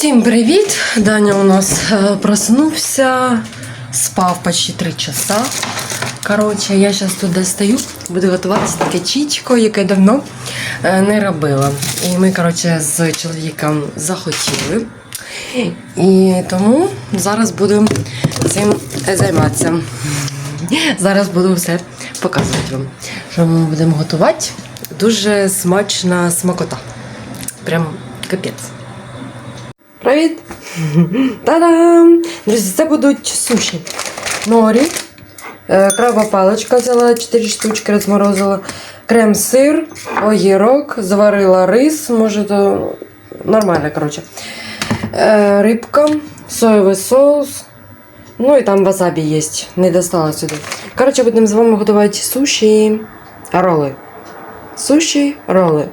Всім привіт! Даня у нас е, проснувся, спав почти 3 часа. Коротше, я зараз тут достаю, буду готуватися таке чічко, яке давно е, не робила. І ми, коротше, з чоловіком захотіли. І тому зараз буду цим займатися. Зараз буду все показувати вам, що ми будемо готувати. Дуже смачна смакота. Прям капець. Привіт! Та-дам! Друзі, це будуть суші. Норі. Е, Крабова паличка взяла 4 штучки, розморозила. Крем-сир, огірок, заварила рис, може то нормально, коротше. Е, Рибка, соєвий соус. Ну і там васабі є. Не достала сюди. Коротше, будемо з вами готувати суші. Роли. Суші, роли.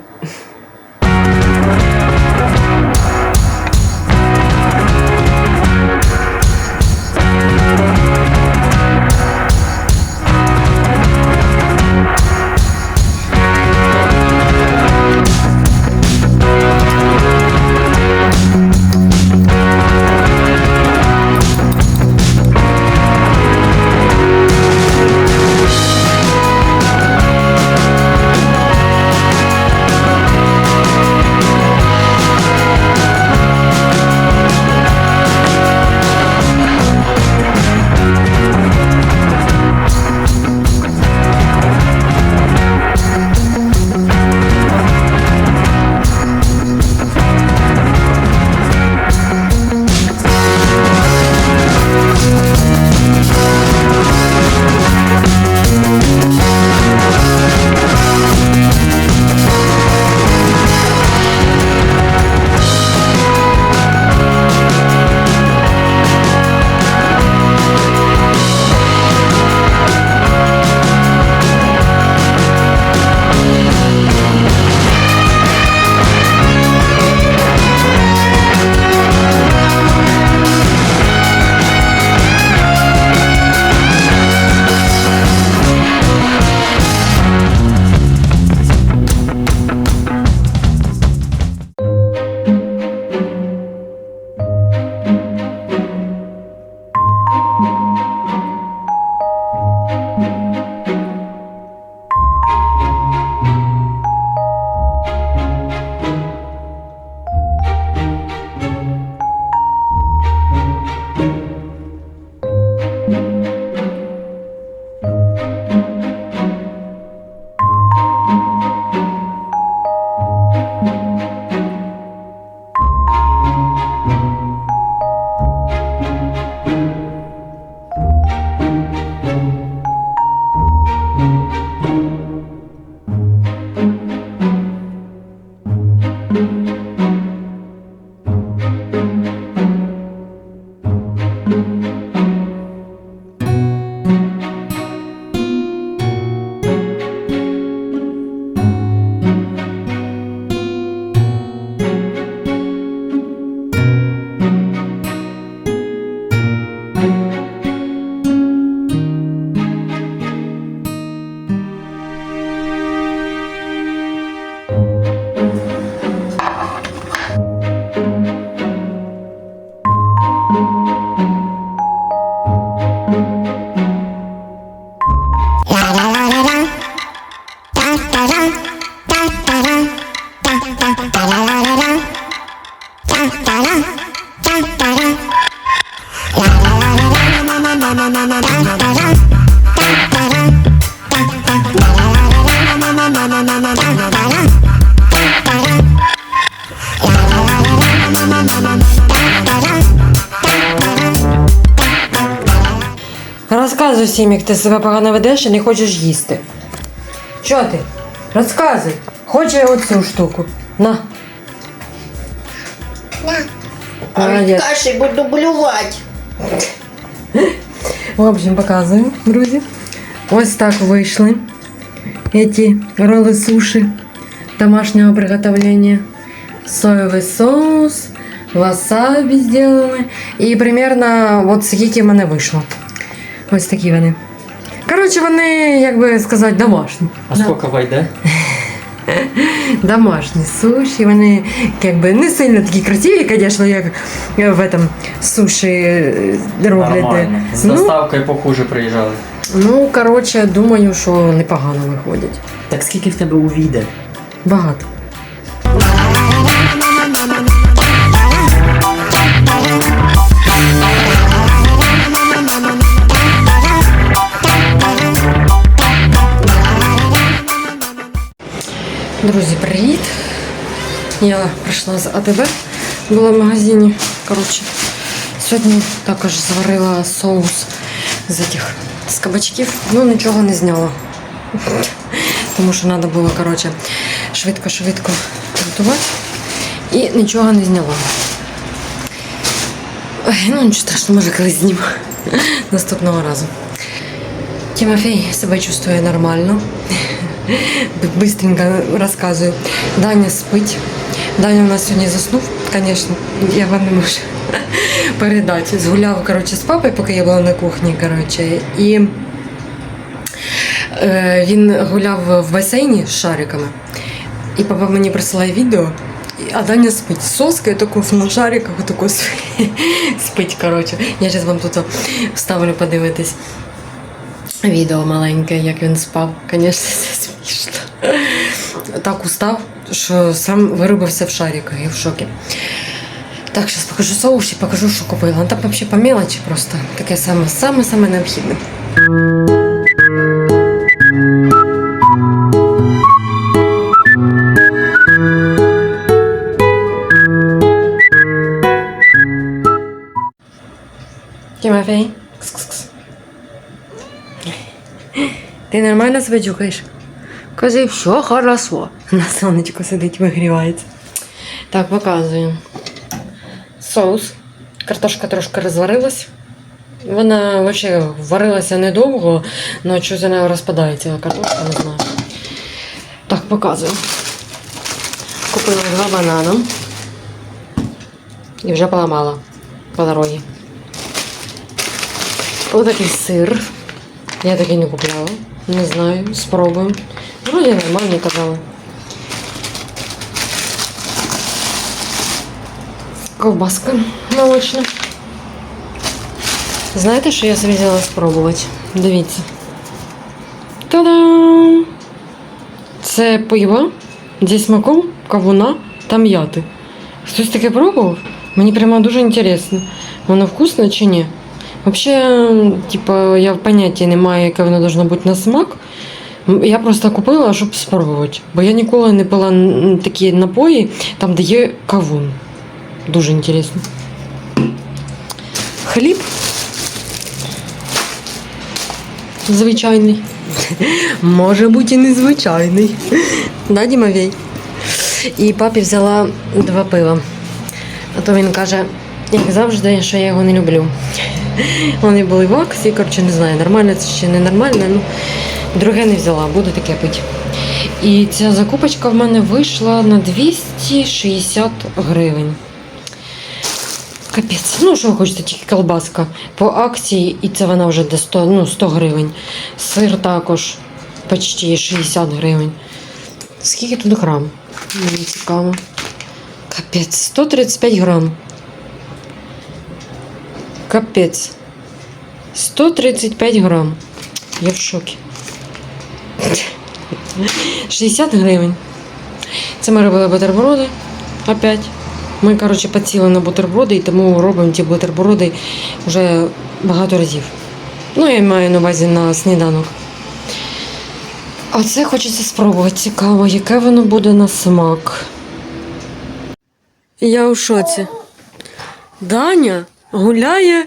Розказуй всім, як ти себе погано ведеш і не хочеш їсти. Що ти? Розказуй. Хоче оцю штуку. На. А від Молодець. каші буду блювати. В общем, показую, друзі. Ось так вийшли эти роли суши домашнего приготовления. Соєвий соус, васабі сделали. І примерно от скільки в мене вийшло. Ось такі вони. Коротше, вони, як би сказати, домашні. А сколько войде? домашні суші. Вони якби не сильно такі красиві, звісно, як в этом суші е, роблять. Нормально. З Ну, доставкою похуже приїжджали. ну, коротше, думаю, що непогано виходять. Так скільки в тебе у віде? Багато. Друзі, привіт! Я прийшла з АТБ, була в магазині. Коротше, сьогодні також зварила соус з этих з кабачків, ну нічого не зняла. Тому що треба було, швидко-швидко готувати. І нічого не зняла. Ой, ну нічого страшного, може колись зніму наступного разу. Тимофей себе чувствує нормально. Быстренько розказую. Даня спить. Даня у нас сьогодні заснув, звісно, я вам не можу передати. Згуляв коротше, з папою, поки я була на кухні. Коротше, і е, він гуляв в басейні з шариками. І папа мені присилає відео, а Даня спить з соскою таку на шариках, таку спить. Коротше. Я зараз вам тут вставлю подивитись. Відео маленьке, як він спав. Звісно, смішно. Так устав, що сам виробився в шариках і в шокі. Так, зараз покажу соус покажу, що купила. Ну, Там взагалі по мелочі просто таке саме, саме, саме необхідне. Тимофей. Кс-кс-кс. Ти нормально себе чухаєш? Кажи, все хорошо. На сонечко сидить, вигрівається. Так, показую. Соус. Картошка трошки розварилась. Вона взагалі варилася недовго, але щось вона розпадається, картошка не знаю. Так, показую. Купила два банана. І вже поламала по дорозі. Ось такий сир. Я такий не купляла. Не знаю, спробуємо. Вроді нормально казали. Ковбаска молочна. Знаєте, що я собі взяла спробувати? Дивіться. Та-дам! Це пиво зі смаком кавуна та м'яти. Хтось таке пробував? Мені прямо дуже інтересно. Воно вкусне чи ні? Взагалі, типа, я поняття не маю, яке воно должно бути на смак. Я просто купила, щоб спробувати. Бо я ніколи не пила такі напої, там, де є кавун. Дуже інтересно. Хліб. Звичайний. Може бути і незвичайний. Да, Дімовій? І папі взяла два пива. А то він каже, як завжди, що я його не люблю. Вони були в акції, коротше, не знаю, нормально це чи не нормально. Ну, друге не взяла, буду таке пити. І ця закупочка в мене вийшла на 260 гривень. Капець. Ну, що ви хочете, тільки колбаска. По акції, і це вона вже до 100, ну, 100 гривень. Сир також почти 60 гривень. Скільки тут грам? Мені цікаво. Капець, 135 грам. Капець. 135 грам. Я в шокі. 60 гривень. Це ми робили бутерброди. Опять. Ми, коротше, поціли на бутерброди, і тому робимо ті бутерброди вже багато разів. Ну, я маю на увазі на сніданок. А це хочеться спробувати. Цікаво, яке воно буде на смак. Я у шоці. Даня гуляє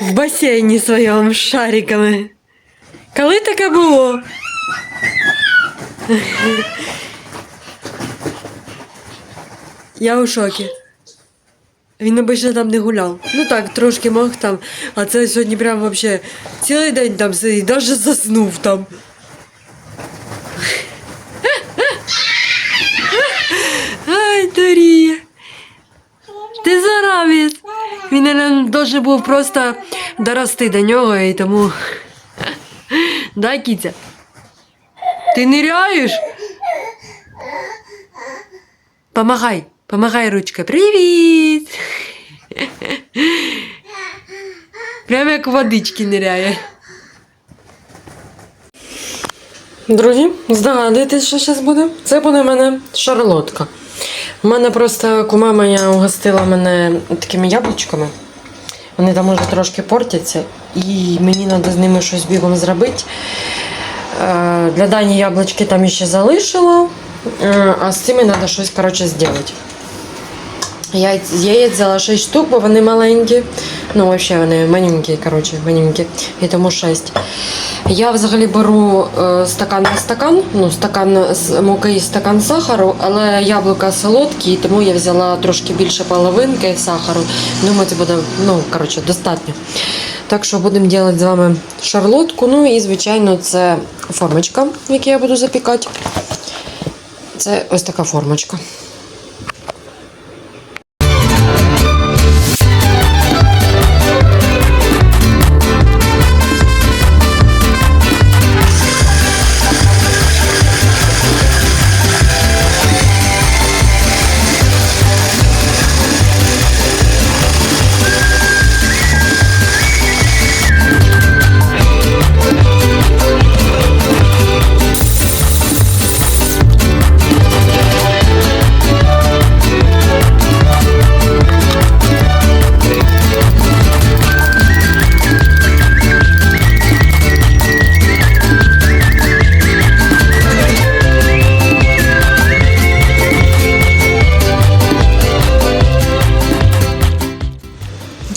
в басейні своєму з шариками. Коли таке було? Я у шокі. Він обично там не гуляв. Ну так, трошки мог там, а це сьогодні прям вообще цілий день там сидить, навіть заснув там. Ай, Дорія. Ти зарамець. Він, мабуть, должен був просто дорости до нього і тому. Да, кіця? Ти ниряєш? Помагай, помагай ручкою. Привіт! Прямо як водички ниряє. Друзі, здогадуєтесь, що зараз буде? Це буде в мене шарлотка. У мене просто кума моя угостила мене такими яблучками. Вони там уже трошки портяться, і мені треба з ними щось бігом зробити. Е, Для Дані яблучки там ще залишила, е, а з цими треба щось коротше, зробити. Яєць, яєць взяла 6 штук, бо вони маленькі. Ну, взагалі вони маленькі, коротше, маленькі. І тому 6. Я взагалі беру е, стакан на стакан, ну, стакан з муки і стакан сахару, але яблука солодкі, тому я взяла трошки більше половинки сахару. Думаю, це буде ну, коротше, достатньо. Так що будемо робити з вами шарлотку. Ну і, звичайно, це формочка, якій я буду запікати. Це ось така формочка.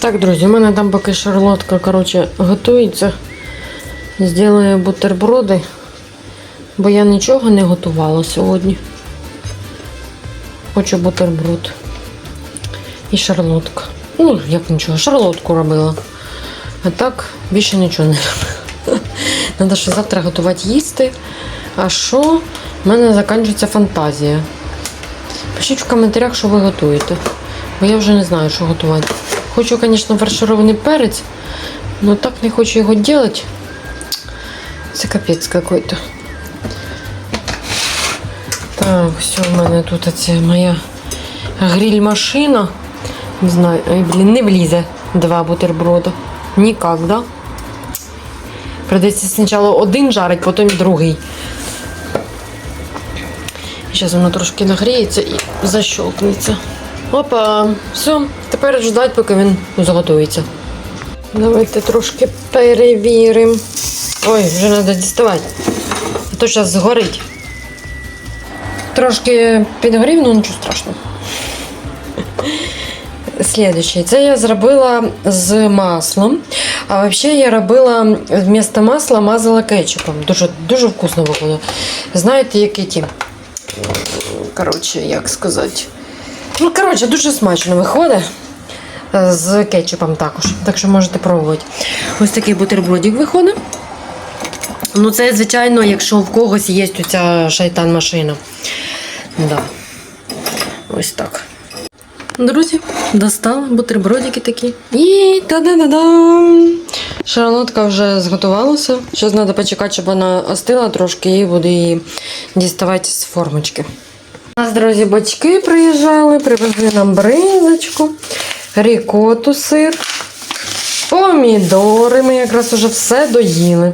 Так, друзі, у мене там поки шарлотка, коротше, готується. Зроблю бутерброди, бо я нічого не готувала сьогодні. Хочу бутерброд. І шарлотка. Ну, як нічого, шарлотку робила. А так більше нічого не робила. Треба ще завтра готувати їсти. А що? У мене закінчується фантазія. Пишіть в коментарях, що ви готуєте. Бо я вже не знаю, що готувати. Хочу, звісно, фарширований перець, але так не хочу його робити. Це капець какой-то. Так, все, в мене тут оце моя гриль-машина. Не знаю, ой, блін, не влізе два бутерброда. Нікак, да? Придеться спочатку один жарить, потім другий. Зараз воно трошки нагріється і защелкнеться. Опа, все, тепер ждать, поки він заготується. Давайте трошки перевіримо. Ой, вже треба діставати. А то зараз згорить. Трошки підгорів, ну нічого страшного. Слідуючий. Це я зробила з маслом. А взагалі я робила вмісто масла мазала кетчупом. Дуже, дуже вкусно виходить. Знаєте, які ті? Коротше, як сказати. Ну, коротше, дуже смачно виходить. Е, З кетчупом також. Так що можете пробувати. Ось такий бутербродик виходить. Ну, це, звичайно, якщо в когось є ця шайтан-машина. Да. Ось так. Друзі, достала бутербродики такі. І та-да-да-дам! Шарлотка вже зготувалася. Зараз треба почекати, щоб вона остила трошки і буду її діставати з формочки. У нас, друзі, батьки приїжджали, привезли нам бринзочку, рікоту сир, помідори. Ми якраз уже все доїли.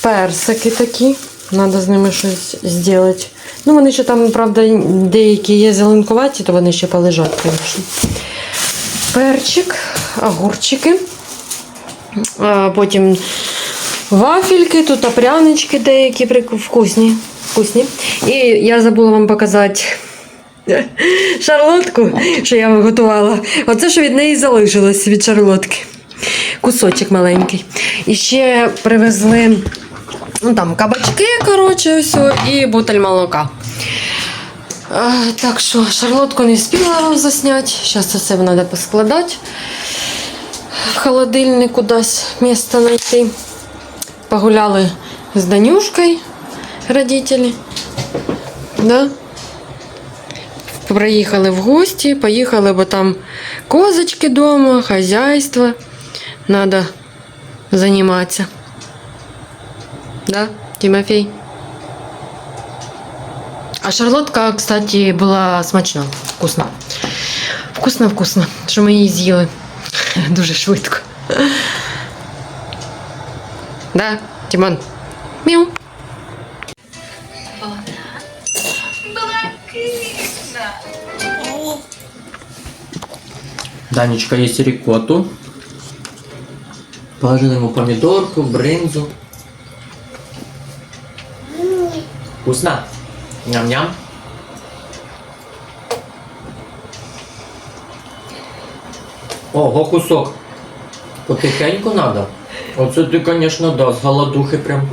Персики такі. Треба з ними щось зробити. Ну, вони ще там, правда, деякі є зеленкуваті, то вони ще полежать, звісно. Перчик, огурчики. Потім вафельки, тут прянички деякі вкусні. Вкусні. І я забула вам показати шарлотку, що я готувала. Оце, що від неї залишилось від шарлотки. Кусочок маленький. І ще привезли ну, там, кабачки, коротше, ось, і бутель молока. А, так що шарлотку не встигла вам засняти. Зараз це все треба поскладати. В холодильник кудись місце знайти. Погуляли з Данюшкою родителі. Да? Приїхали в гості, поїхали, бо там козочки вдома, хазяйство. Надо займатися. Да, Тимофей? А шарлотка, кстати, була смачна, вкусна. Вкусно, вкусно, що ми її з'їли дуже швидко. Да, Тимон? Мяу. Данечка їсть рікоту. Положили йому помідорку, бринзу. Вкусно? Ням-ням. Ого, кусок. Потихеньку надо. Оце ти, конечно, да, з голодухи прям.